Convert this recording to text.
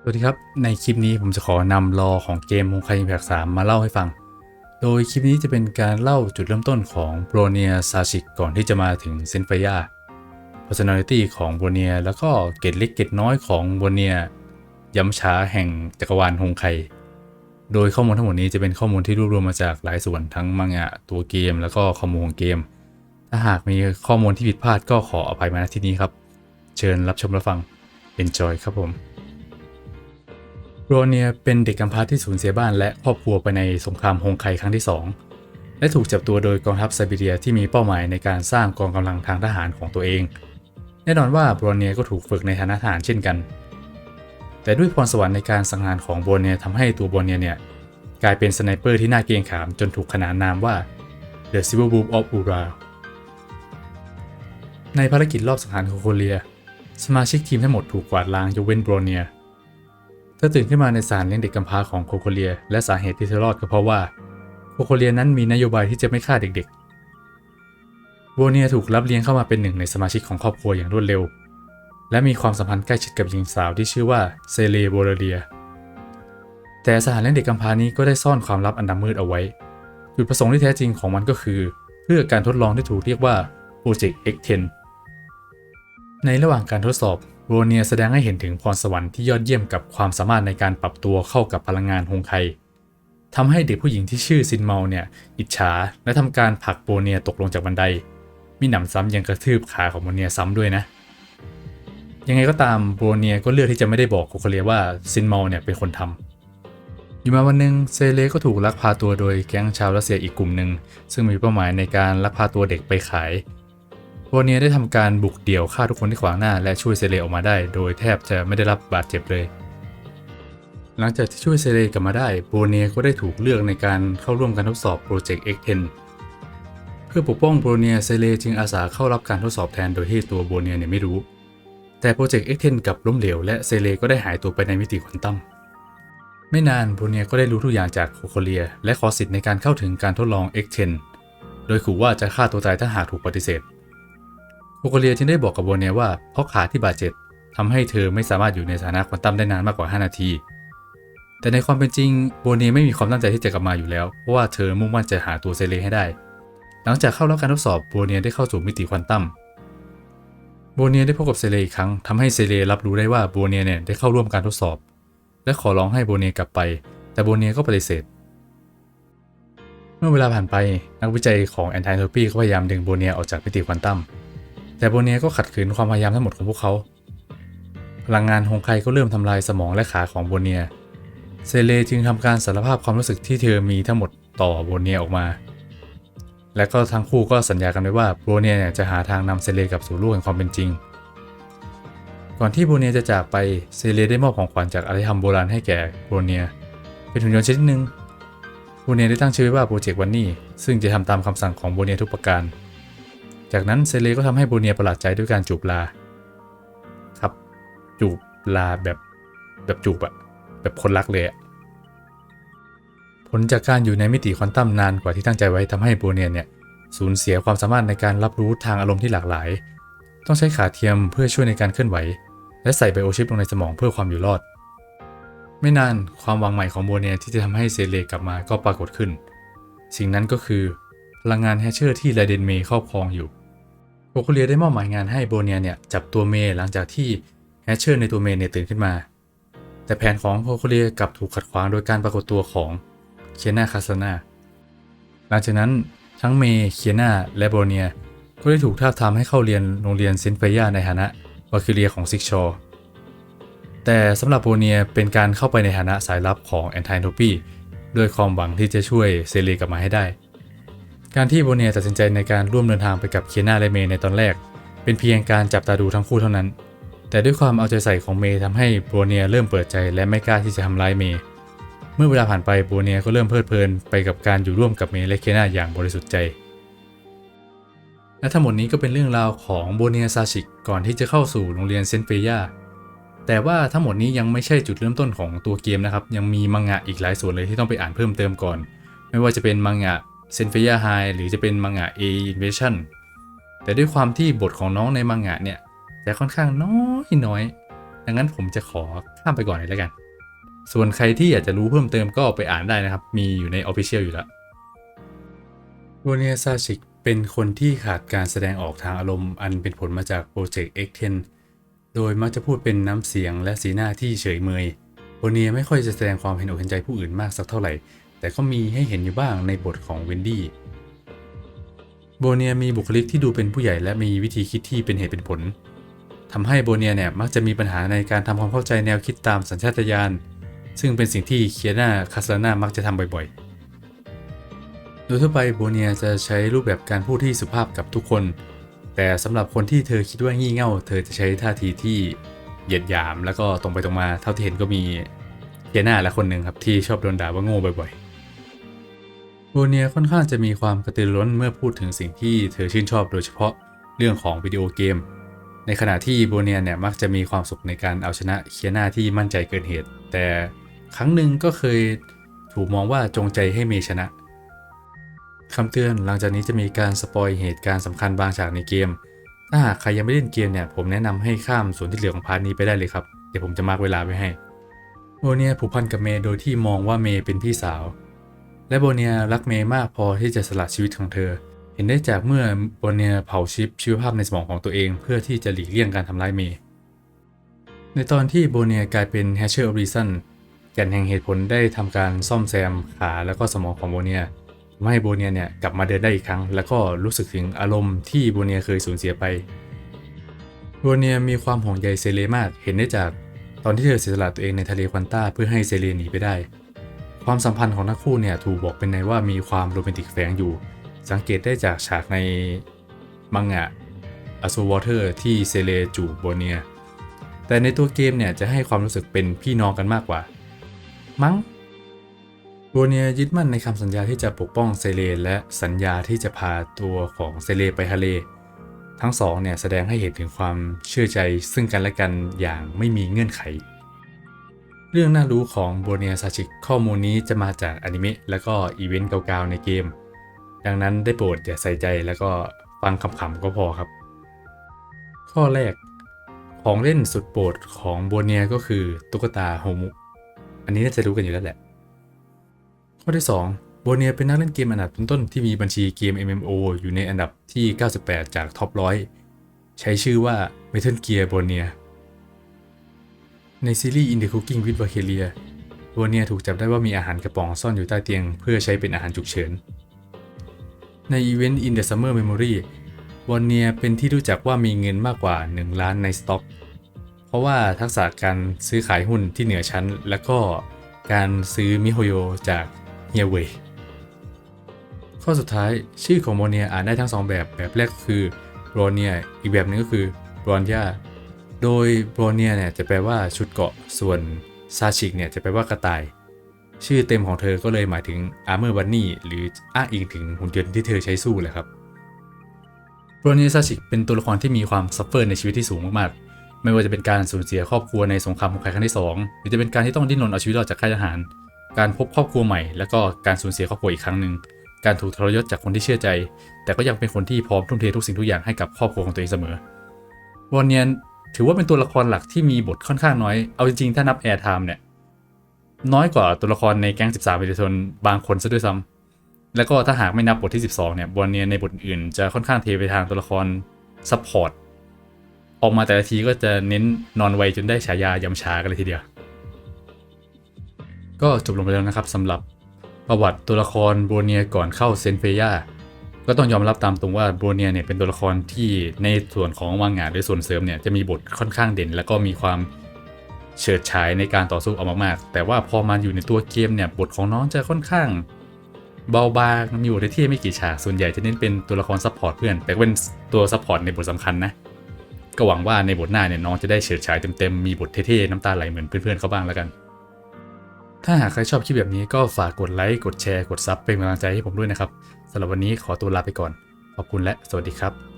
สวัสดีครับ ในคลิปนี้ผมจะขอนำรอของเกม h o n k a i Impact 3มาเล่าให้ฟัง โดยคลิปนี้จะเป็นการเล่าจุดเริ่มต้นของโบรเนียซาชิกก่อนที่จะมาถึงเซนเฟยา personality ของโบรเนียแล้วก็เกตเล็กเกตน้อยของโบรเนียย้ำช้าแห่งจักรวาลฮงไคโดยข้อมูลทั้งหมดนี้จะเป็นข้อมูลที่รวบรวมมาจากหลายส่วนทั้งมังงะตัวเกม แล้วก็ข้อมูลของเกม ถ้าหากมีข้อมูลที่ผิดพลาดก็ขออภัยมาณที่นี้ครับ เชิญรับชมรับฟัง enjoy ครับผม โรเนียเป็นเด็กกำพร้าที่สูญเสียบ้านและครอบครัวไปในสงครามฮงไคครั้งที่ 2 และถูกจับตัวโดยกองทัพไซบีเรียที่มีเป้าหมายในการสร้างกองกำลังทางทหารของตัวเอง แน่นอนว่าโบรเนียก็ถูกฝึกในฐานะทหารเช่นกัน แต่ด้วยพรสวรรค์ในการสังหารของโบรเนียทำให้ตัวโบรเนียเนี่ยกลายเป็นสไนเปอร์ที่น่าเกรงขามจนถูกขนานนามว่า The Silver Wolf of Ura ในภารกิจรอบสังหารโคโคเลีย สมาชิกทีมทั้งหมดถูกกวาดล้างยกเว้นโบรเนีย เธอตื่นขึ้นมาในศาลเลี้ยงเด็กกำพร้าของโคโคเลีย และสาเหตุที่เธอรอดก็เพราะว่าโคโคเลียนั้นมีนโยบายที่จะไม่ฆ่าเด็กๆโบเนียถูกรับเลี้ยงเข้ามาเป็นหนึ่งในสมาชิกของครอบครัวอย่างรวดเร็ว และมีความสัมพันธ์ใกล้ชิดกับหญิงสาวที่ชื่อว่าเซเลโบเรีย แต่สถานเลี้ยงเด็กกำพร้านี้ก็ได้ซ่อนความลับอันดำมืดเอาไว้จุดประสงค์ที่แท้จริงของมันก็คือ เพื่อการทดลองที่ถูกเรียกว่า Project X10 ในระหว่างการทดสอบ โรเนียแสดงให้เห็นถึงพรสวรรค์ที่ยอดเยี่ยมกับความสามารถในการปรับตัวเข้ากับพลังงานฮงไคทำให้เด็กผู้หญิงที่ชื่อซินเมาเนี่ยอิจฉาและทำการผลักโบเนียตกลงจากบันได มีหนำซ้ำยังกระทืบขาของโบเนียซ้ำด้วยนะ ยังไงก็ตามโบเนียก็เลือกที่จะไม่ได้บอกโคโคเลียว่าซินเมาเนี่ยเป็นคนทำอยู่มาวันหนึ่งเซเลก็ถูกลักพาตัวโดยแก๊งชาวรัสเซียอีกกลุ่มหนึ่งซึ่งมีเป้าหมายในการลักพาตัวเด็กไปขาย โบเนียได้ทำการบุกเดี่ยวฆ่าทุกคนที่ขวางหน้า และช่วยเซเลออกมาได้ โดยแทบจะไม่ได้รับบาดเจ็บเลย หลังจากที่ช่วยเซเลกลับมาได้โบเนียก็ได้ถูกเลือกในการเข้าร่วมการทดสอบโปรเจกต์ X10 เพื่อปกป้องโบเนียเซเลจึงอาสาเข้ารับการทดสอบแทนโดยที่ตัวโบเนียเนี่ยไม่รู้ แต่โปรเจกต์ X10 กลับล้มเหลวและเซเลก็ได้หายตัวไปในมิติควอนตัมไม่นานโบเนียก็ได้รู้ทุกอย่างจากโคโคเลีย และขอสิทธิ์ในการเข้าถึงการทดลอง X10 โดยขู่ว่าจะฆ่าตัวตายถ้าหากถูกปฏิเสธ โคโคเลียจึงได้บอกกับโบเนียว่าเพราะขาที่บาดเจ็บทำให้เธอไม่สามารถอยู่ในสถานะควอนตัมได้นานมากกว่า 5 นาที แต่ในความเป็นจริงโบเนียไม่มีความตั้งใจที่จะกลับมาอยู่แล้ว เพราะว่าเธอมุ่งมั่นจะหาตัวเซเลให้ได้ หลังจากเข้ารับการทดสอบโบเนียได้เข้าสู่มิติควอนตัมโบเนียได้พบกับเซเลอีกครั้งทำให้เซเลรับรู้ได้ว่าโบเนียเนี่ยได้เข้าร่วมการทดสอบ และขอร้องให้โบเนียกลับไป แต่โบเนียก็ปฏิเสธ เมื่อเวลาผ่านไปนักวิจัยของแอนไทโทปีก็พยายามดึงโบเนียออกจากมิติควอนตัม แต่โบเนียก็ขัดขืนความพยายามทั้งหมดของพวกเขา พลังงานฮงไคก็เริ่มทำลายสมองและขาของโบเนีย เซเลจึงทำการสารภาพความรู้สึกที่เธอมีทั้งหมดต่อโบเนียออกมา และก็ทั้งคู่ก็สัญญากันไว้ว่าโบเนียเนี่ยจะหาทางนำเซเลกลับสู่โลกแห่งความเป็นจริง ก่อนที่โบเนียจะจากไป เซเลได้มอบของขวัญจากอารยธรรมโบราณให้แก่โบเนีย เป็นหุ่นยนต์ชนิดหนึ่งโบเนียได้ตั้งชื่อไว้ว่าโปรเจกต์วันนี่ซึ่งจะทำตามคำสั่งของโบเนียทุกประการ จากนั้นเซเลก็ทำให้โบเนียประหลาดใจด้วยการจูบลา ครับ จูบลาแบบแบบจูบอะแบบคนรักเลยอะผลจากการอยู่ในมิติควอนตัมนานกว่าที่ตั้งใจไว้ทำให้โบเนียเนี่ยสูญเสียความสามารถในการรับรู้ทางอารมณ์ที่หลากหลาย ต้องใช้ขาเทียมเพื่อช่วยในการเคลื่อนไหว และใส่ไบโอชิปลงในสมองเพื่อความอยู่รอด ไม่นานความหวังใหม่ของโบเนียที่จะทำให้เซเลกลับมาก็ปรากฏขึ้น สิ่งนั้นก็คือพลังงานแฮชเชอร์ที่ไรเดนเมย์ครอบครองอยู่ โคโคเลียได้มอบหมายงานให้โบเนียเนี่ยจับตัวเมย์หลังจากที่แฮชเชอร์ในตัวเมย์เนี่ยตื่นขึ้นมา แต่แผนของโคโคเลียกลับถูกขัดขวางโดยการปรากฏตัวของเคียนาคาสนาหลังจากนั้นทั้งเมย์เคียนาและโบเนียก็ได้ถูกท้าบทามให้เข้าเรียนโรงเรียนเซนเฟียในฐานะวาคิเลียของซิกชอแต่สำหรับโบเนียเป็นการเข้าไปในฐานะสายลับของแอนไทโทปีด้วยความหวังที่จะช่วยเซเลกลับมาให้ได้ การที่โบเนียตัดสินใจในการร่วมเดินทางไปกับเคียนาและเมย์ในตอนแรก เป็นเพียงการจับตาดูทั้งคู่เท่านั้น แต่ด้วยความเอาใจใส่ของเมย์ทำให้โบเนียเริ่มเปิดใจและไม่กล้าที่จะทำร้ายเมย์เมื่อเวลาผ่านไปโบเนียก็เริ่มเพลิดเพลินไปกับการอยู่ร่วมกับเมย์และเคียนาอย่างบริสุทธิ์ใจและทั้งหมดนี้ก็เป็นเรื่องราวของโบเนียซาชิกก่อนที่จะเข้าสู่โรงเรียนเซนเฟย่าแต่ว่าทั้งหมดนี้ยังไม่ใช่จุดเริ่มต้นของตัวเกมนะครับ ยังมีมังงะอีกหลายส่วนเลยที่ต้องไปอ่านเพิ่มเติมก่อน ไม่ว่าจะเป็นมังงะ เซนเฟียไฮหรือจะเป็นมังงะ A Invasion แต่ด้วยความที่บทของน้องในมังงะเนี่ยจะค่อนข้างน้อยน้อย ดังนั้นผมจะขอข้ามไปก่อนเลยแล้วกัน ส่วนใครที่อยากจะรู้เพิ่มเติมก็ไปอ่านได้นะครับ มีอยู่ใน Official อยู่แล้วโบเนียซาชิกเป็นคนที่ขาดการแสดงออกทางอารมณ์อันเป็นผลมาจากโปรเจกต์ X10 โดยมักจะพูดเป็นน้ำเสียงและสีหน้าที่เฉยเมยโบเนียไม่ค่อยจะแสดงความเห็นอกเห็นใจผู้อื่นมากสักเท่าไหร่ แต่ก็มีให้เห็นอยู่บ้างในบทของเวนดี้โบเนียมีบุคลิกที่ดูเป็นผู้ใหญ่และมีวิธีคิดที่เป็นเหตุเป็นผลทำให้โบเนียเนี่ยมักจะมีปัญหาในการทำความเข้าใจแนวคิดตามสัญชาตญาณซึ่งเป็นสิ่งที่เคียนาคาสลานามักจะทำบ่อยๆ โดยทั่วไปโบเนียจะใช้รูปแบบการพูดที่สุภาพกับทุกคน แต่สำหรับคนที่เธอคิดว่างี่เง่า เธอจะใช้ท่าทีที่เหยียดหยาม แล้วก็ตรงไปตรงมาเท่าที่เห็นก็มีเคียนาและคนหนึ่งครับที่ชอบโดนด่าว่าโง่บ่อยๆ โบเนียค่อนข้างจะมีความกระตือรือร้นเมื่อพูดถึงสิ่งที่เธอชื่นชอบโดยเฉพาะเรื่องของวิดีโอเกม ในขณะที่โบเนียเนี่ยมักจะมีความสุขในการเอาชนะเคียนาที่มั่นใจเกินเหตุ แต่ครั้งหนึ่งก็เคยถูกมองว่าจงใจให้เมชนะคำเตือนหลังจากนี้จะมีการสปอยเหตุการณ์สำคัญบางฉากในเกม ถ้าหากใครยังไม่เล่นเกมเนี่ยผมแนะนำให้ข้ามส่วนที่เหลือของพาร์ทนี้ไปได้เลยครับ เดี๋ยวผมจะมาร์กเวลาไว้ให้โบเนียผูกพันกับเมย์โดยที่มองว่าเมย์เป็นพี่สาว และโบเนียรักเมย์มากพอที่จะสละชีวิตของเธอ เห็นได้จากเมื่อโบเนียเผาชิปชีวภาพในสมองของตัวเอง เพื่อที่จะหลีกเลี่ยงการทำร้ายเมย์ ในตอนที่โบเนียกลายเป็น Hatcher of Reason แก่นแห่งเหตุผลได้ทำการซ่อมแซมขาแล้วก็สมองของโบเนียทำให้โบเนียเนี่ยกลับมาเดินได้อีกครั้ง แล้วก็รู้สึกถึงอารมณ์ที่โบเนียเคยสูญเสียไปโบเนียมีความห่วงใยเซเลมากเห็นได้จากตอนที่เธอเสียสละตัวเองในทะเลควันต้าเพื่อให้เซเลหนีไปได้ ความสัมพันธ์ของทั้งคู่เนี่ยถูกบอกเป็นในว่ามีความโรแมนติกแฝงอยู่ สังเกตได้จากฉากในมังงะอ s ูวอเตอร์ที่เซเลจูบโบเนีย แต่ในตัวเกมเนี่ยจะให้ความรู้สึกเป็นพี่น้องกันมากกว่า มั้งโบเนียยึดมั่นในคำสัญญาที่จะปกป้องเซเลและสัญญาที่จะพาตัวของเซเลไปทะเล ทั้งสองเนี่ยแสดงให้เห็นถึงความเชื่อใจซึ่งกันและกันอย่างไม่มีเงื่อนไข เรื่องน่ารู้ของโบเนียซาชิกข้อมูลนี้จะมาจากอนิเมะและก็อีเวนต์เก่าๆในเกม ดังนั้นได้โปรดอย่าใส่ใจแล้วก็ฟังคำๆก็พอครับ ข้อแรก ของเล่นสุดโปรดของโบเนียก็คือตุ๊กตาโฮมุอันนี้น่าจะรู้กันอยู่แล้วแหละ ข้อที่ 2 โบเนียเป็นนักเล่นเกมอันดับต้นๆที่มีบัญชีเกม MMO อยู่ในอันดับที่ 98 จากท็อปร้อยใช้ชื่อว่า Metal Gear b o n i a ในซีรีส์ In the Cooking with Valkyria โบเนียถูกจับได้ว่ามีอาหารกระป๋องซ่อนอยู่ใต้เตียง เพื่อใช้เป็นอาหารฉุกเฉิน ในอีเวนต์ In the Summer Memory วอนเนียเป็นที่รู้จักว่ามีเงินมากกว่า 1 ล้านในสต็อก เพราะว่าทักษะการซื้อขายหุ้นที่เหนือชั้น และก็การซื้อมิโฮโยจากเฮียเวยข้อสุดท้ายชื่อของโมเนียอ่านได้ทั้งสองแบบแบบแรกคือโรเนียอีกแบบหนึงก็คือบรอนยา โดยโบรเนียเนี่ยจะแปลว่าชุดเกาะ ส่วนซาชิกเนี่ยจะแปลว่ากระต่าย ชื่อเต็มของเธอก็เลยหมายถึง Armor Bunny หรืออ้างอิงถึงหุ่นยนต์ที่เธอใช้สู้แหละครับโรเนียซาชิกเป็นตัวละครที่มีความซัฟเฟอร์ในชีวิตที่สูงมากๆ ไม่ว่าจะเป็นการสูญเสียครอบครัวในสงครามโฮไคครั้งที่ 2 หรือจะเป็นการที่ต้องดิ้นรนเอาชีวิตรอดจากค่ายทหาร การพบครอบครัวใหม่ แล้วก็การสูญเสียครอบครัวอีกครั้งหนึ่งการถูกทรยศจากคนที่เชื่อใจ แต่ก็ยังเป็นคนที่พร้อมทุ่มเททุกสิ่งทุกอย่างให้กับครอบครัวของตัวเองเสมอวอนเนียน ถือว่าเป็นตัวละครหลักที่มีบทค่อนข้างน้อย เอาจริงๆ ถ้านับแอร์ไทม์เนี่ย น้อยกว่าตัวละครในแก๊ง 13เป็นชนบางคนซะด้วยซ้ำแล้วก็ถ้าหากไม่นับบทที่ 12 เนี่ยบอลเนียในบทอื่นจะค่อนข้างเทไปทางตัวละครซัพพอร์ตออกมาแต่ละทีก็จะเน้นนอนไวจนได้ฉายายำชากันเลยทีเดียว ก็จบลงไปแล้วนะครับสำหรับประวัติตัวละครโบเนียก่อนเข้าเซนเฟียา ก็ต้องยอมรับตามตรงว่าโบเนียเนี่ยเป็นตัวละครที่ในส่วนของวังงานหรือส่วนเสริมเนี่ยจะมีบทค่อนข้างเด่น แล้วก็มีความเฉิดฉายในการต่อสู้ออกมากๆแต่ว่าพอมาอยู่ในตัวเกมเนี่ยบทของน้องจะค่อนข้างเบาบางมีบทที่ไม่กี่ฉากส่วนใหญ่จะเน้นเป็นตัวละครซัพพอร์ตเพื่อน แต่เป็นตัวซัพพอร์ตในบทสำคัญนะ ก็หวังว่าในบทหน้าเนี่ยน้องจะได้เฉิดฉายเต็มๆมีบทเท่ๆน้ำตาไหลเหมือนเพื่อนๆเขาบ้างแล้วกัน ถ้าหากใครชอบคลิปแบบนี้ก็ฝากกดไลค์กดแชร์กดซับเป็นกำลังใจให้ผมด้วยนะครับสำหรับวันนี้ขอตัวลาไปก่อน ขอบคุณและสวัสดีครับ